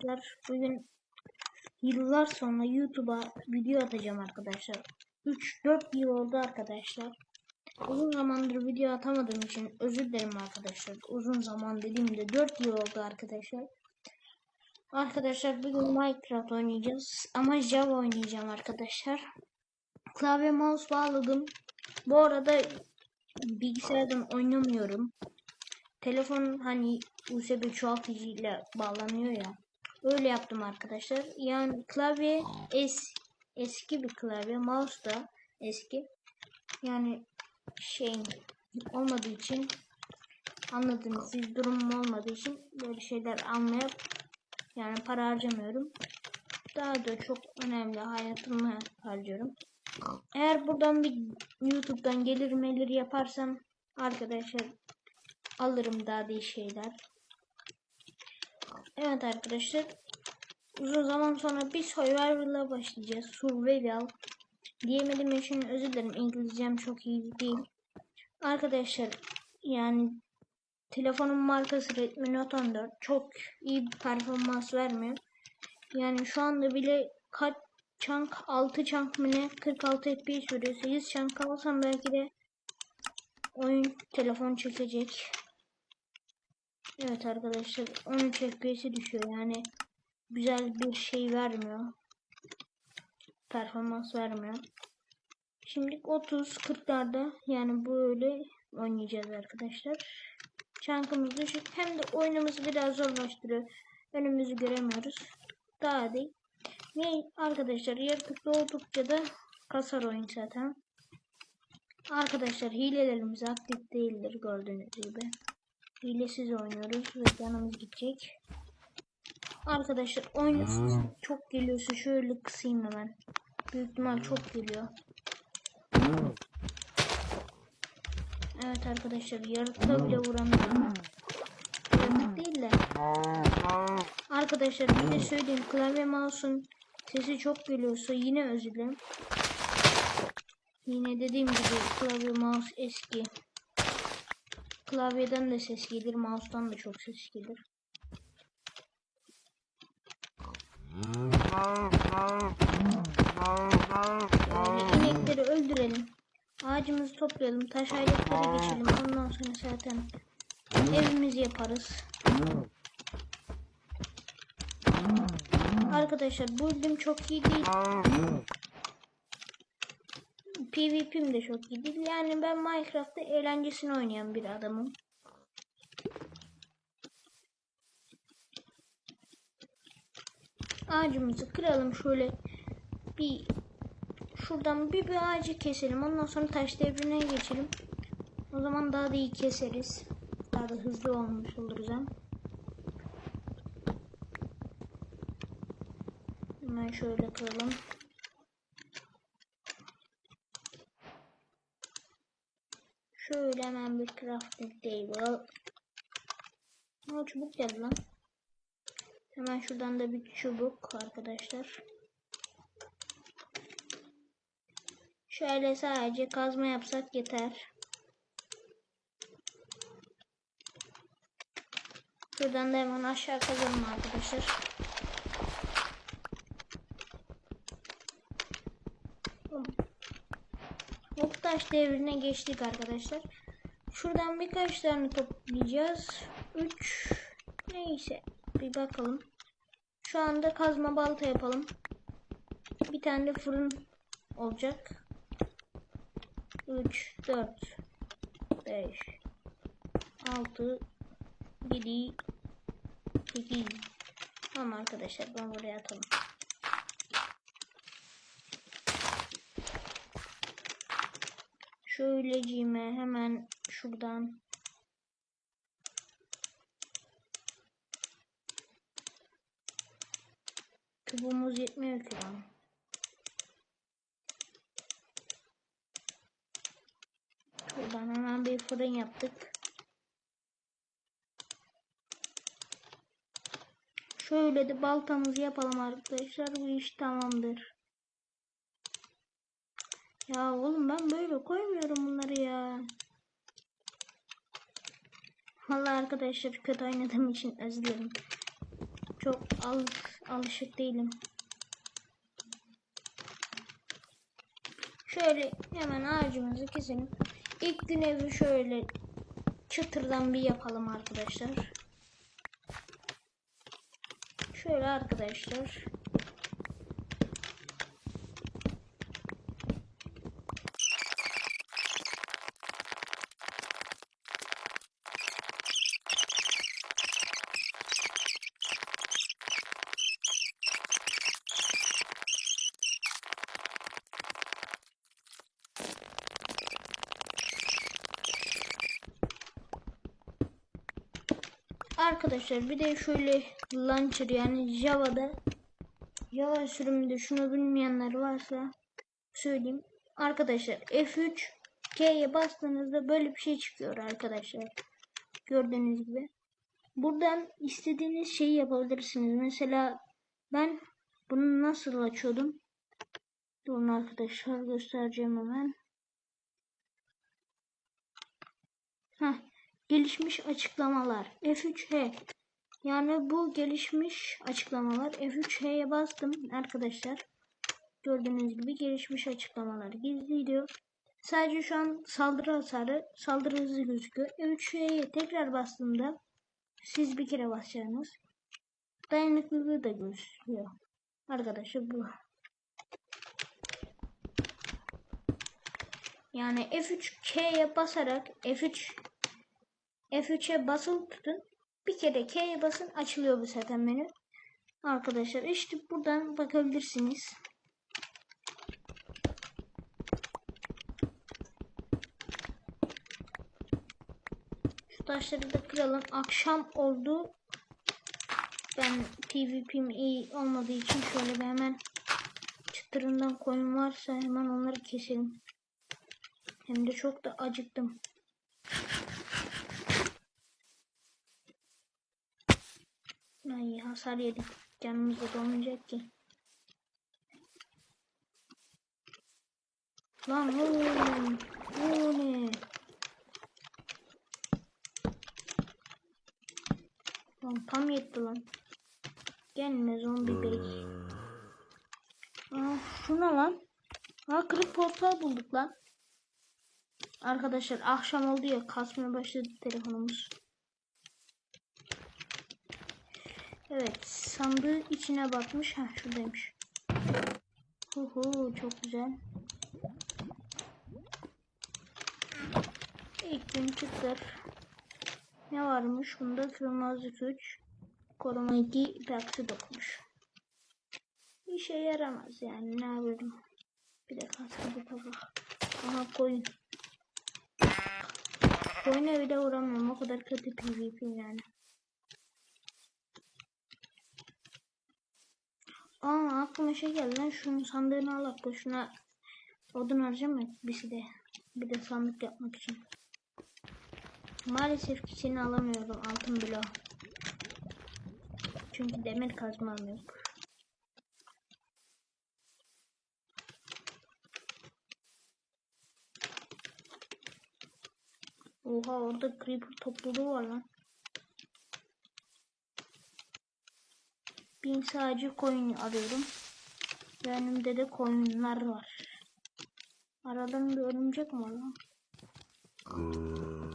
arkadaşlar. Bugün yıllar sonra YouTube'a video atacağım arkadaşlar. 3-4 yıl oldu arkadaşlar. Uzun zamandır video atamadığım için özür dilerim arkadaşlar. Uzun zaman dediğimde 4 yıl oldu arkadaşlar. Arkadaşlar bugün Minecraft oynayacağız. Ama Java oynayacağım arkadaşlar. Klavye mouse bağladım. Bu arada bilgisayardan oynamıyorum. Telefon hani USB çoğaltıcı ile bağlanıyor ya. Öyle yaptım arkadaşlar. Yani klavye es eski bir klavye. Mouse da eski. Yani şey olmadığı için anladığınız bir durumum olmadığı için böyle şeyler almaya yani para harcamıyorum. Daha da çok önemli hayatımı harcıyorum. Eğer buradan bir YouTube'dan gelir melir yaparsam arkadaşlar alırım daha değişik şeyler. Evet arkadaşlar uzun zaman sonra bir survival'a başlayacağız. Survival diyemedim için özür dilerim. İngilizcem çok iyi değil. Arkadaşlar yani telefonun markası Redmi Note 14 çok iyi bir performans vermiyor. Yani şu anda bile kaç chunk 6 chunk mı ne 46 FPS veriyor. 8 chunk alsam belki de oyun telefon çekecek. Evet arkadaşlar 13 FPS'i düşüyor yani güzel bir şey vermiyor. Performans vermiyor. Şimdi 30-40'larda yani böyle oynayacağız arkadaşlar. Çankımız düşük hem de oyunumuzu biraz zorlaştırıyor. Önümüzü göremiyoruz. Daha değil. Ve arkadaşlar yaratık doğdukça da kasar oyun zaten. Arkadaşlar hilelerimiz aktif değildir gördüğünüz gibi. Hilesiz oynuyoruz ve canımız gidecek. Arkadaşlar oyun çok geliyorsa şöyle kısayım hemen. Büyük ihtimal çok geliyor. Evet arkadaşlar yaratığa bile vuramıyorum. Yaratık değil de. Arkadaşlar bir de söyleyeyim klavye mouse'un sesi çok geliyorsa yine özür dilerim. Yine dediğim gibi klavye mouse eski. Klavyeden de ses gelir, mouse'dan da çok ses gelir. Yani inekleri öldürelim. Ağacımızı toplayalım, taş ayrıklara geçelim. Ondan sonra zaten evimizi yaparız. Arkadaşlar bu build'im çok iyi değil. PvP'm de çok iyi değil. Yani ben Minecraft'ta eğlencesini oynayan bir adamım. Ağacımızı kıralım şöyle bir şuradan bir bir ağacı keselim. Ondan sonra taş devrine geçelim. O zaman daha da iyi keseriz. Daha da hızlı olmuş oluruz hem. Hemen şöyle kıralım. Şöyle hemen bir crafting table. Aa çubuk geldi lan. Hemen şuradan da bir çubuk arkadaşlar. Şöyle sadece kazma yapsak yeter. Şuradan da hemen aşağı kazalım arkadaşlar. Ok taş devrine geçtik arkadaşlar. Şuradan birkaç tane toplayacağız. 3 neyse bir bakalım. Şu anda kazma balta yapalım. Bir tane de fırın olacak. 3 4 5 6 7 8 Tamam arkadaşlar ben buraya atalım. Şöyleciğime hemen şuradan Kübümüz yetmiyor ki lan. Şuradan hemen bir fırın yaptık. Şöyle de baltamızı yapalım arkadaşlar. Bu iş tamamdır. Ya oğlum ben böyle koymuyorum bunları ya. Vallahi arkadaşlar kötü oynadığım için özür dilerim. çok al alışık değilim. Şöyle hemen ağacımızı keselim. İlk gün evi şöyle çıtırdan bir yapalım arkadaşlar. Şöyle arkadaşlar. Arkadaşlar bir de şöyle launcher yani Java'da Java sürümünde şunu bilmeyenler varsa söyleyeyim. Arkadaşlar F3 K'ye bastığınızda böyle bir şey çıkıyor arkadaşlar. Gördüğünüz gibi. Buradan istediğiniz şeyi yapabilirsiniz. Mesela ben bunu nasıl açıyordum? Durun arkadaşlar göstereceğim hemen. Heh, gelişmiş açıklamalar. F3H yani bu gelişmiş açıklamalar. F3H'ye bastım arkadaşlar. Gördüğünüz gibi gelişmiş açıklamalar gizli diyor sadece şu an saldırı hasarı saldırı hızı gözüküyor. F3H'ye tekrar bastığımda siz bir kere basacaksınız. Dayanıklılığı da gözüküyor. Arkadaşlar bu. Yani F3K'ye basarak F3 F3'e basılı tutun. Bir kere K'ye basın açılıyor bu zaten menü. Arkadaşlar işte buradan bakabilirsiniz. Şu taşları da kıralım. Akşam oldu. Ben PvP'm iyi olmadığı için şöyle bir hemen çıtırından koyun varsa hemen onları keselim. Hem de çok da acıktım. Ay hasar yedik. Canımız dolmayacak ki. Lan oğlum. O ne? Lan tam yetti lan. Gelme zombi bey. Aa, şu ne lan? Ha kırık portal bulduk lan. Arkadaşlar akşam oldu ya kasmaya başladı telefonumuz. Evet sandığı içine bakmış. Ha şuradaymış. Huhu çok güzel. İlk gün çıtır. Ne varmış? Bunda kırmızı güç. Koruma 2 ipeksi dokmuş. İşe yaramaz yani ne yapayım. Bir de kaskı bir tabak. Aha koyun. Koyuna bile uğramıyorum. O kadar kötü PvP yani. Aa aklıma şey geldi lan şunun sandığını alak boşuna odun harcamak birisi de bir de sandık yapmak için. Maalesef ki seni alamıyorum altın bloğu. Çünkü demir kazmam yok. Oha orada creeper topluluğu var lan. Bin sadece koyun arıyorum. Ve önümde de koyunlar var. Aradan bir örümcek mi var?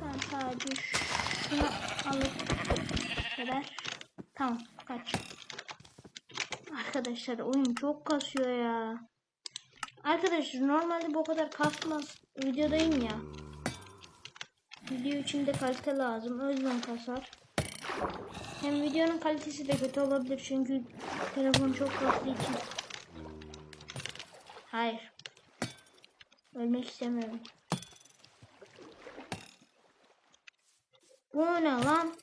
Ben sadece şunu alıp kadar. Tamam kaç. Arkadaşlar oyun çok kasıyor ya. Arkadaşlar normalde bu kadar kasmaz. Videodayım ya. Video içinde kalite lazım. O yüzden kasar. Hem videonun kalitesi de kötü olabilir çünkü telefon çok kastığı için. Hayır. Ölmek istemiyorum. Bu ne lan?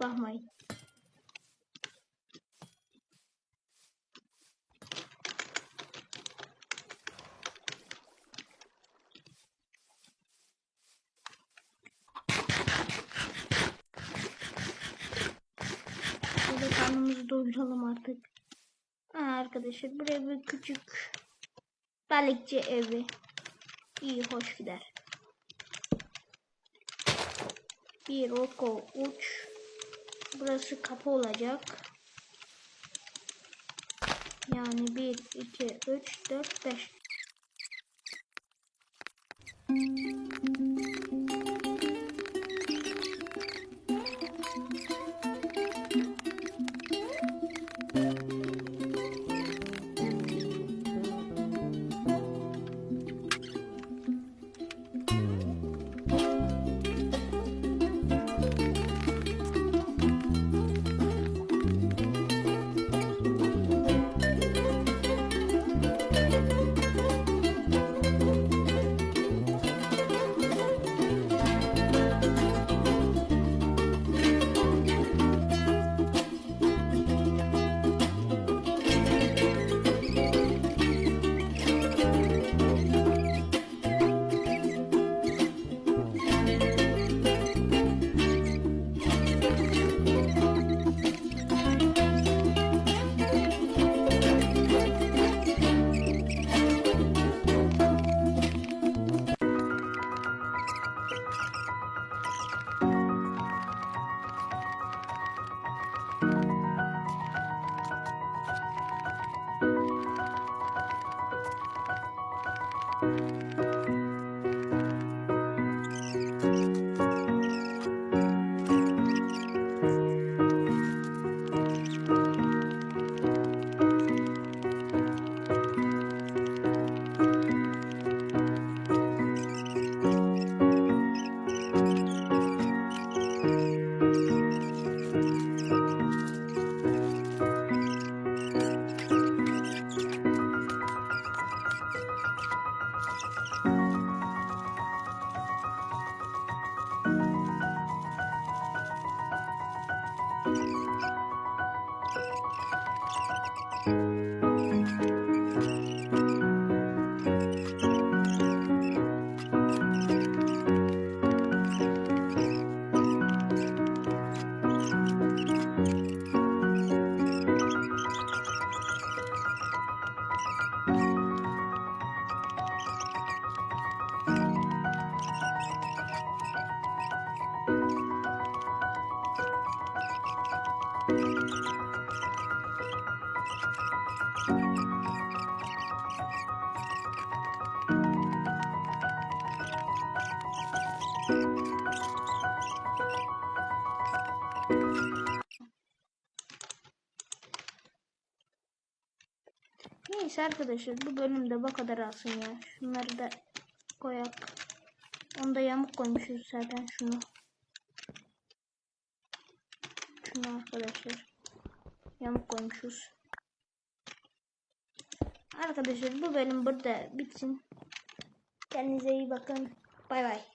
Bakmayın. Şöyle doyuralım artık. Ha, arkadaşlar buraya bir küçük balıkçı evi. İyi hoş gider. Bir oko uç. Burası kapı olacak. Yani 1, 2, 3, 4, 5. Neyse arkadaşlar bu bölümde bu kadar alsın ya. Şunları da koyak. Onda yamuk koymuşuz zaten şunu. Şunu arkadaşlar. Yamuk koymuşuz. Arkadaşlar bu bölüm burada bitsin. Kendinize iyi bakın. Bay bay.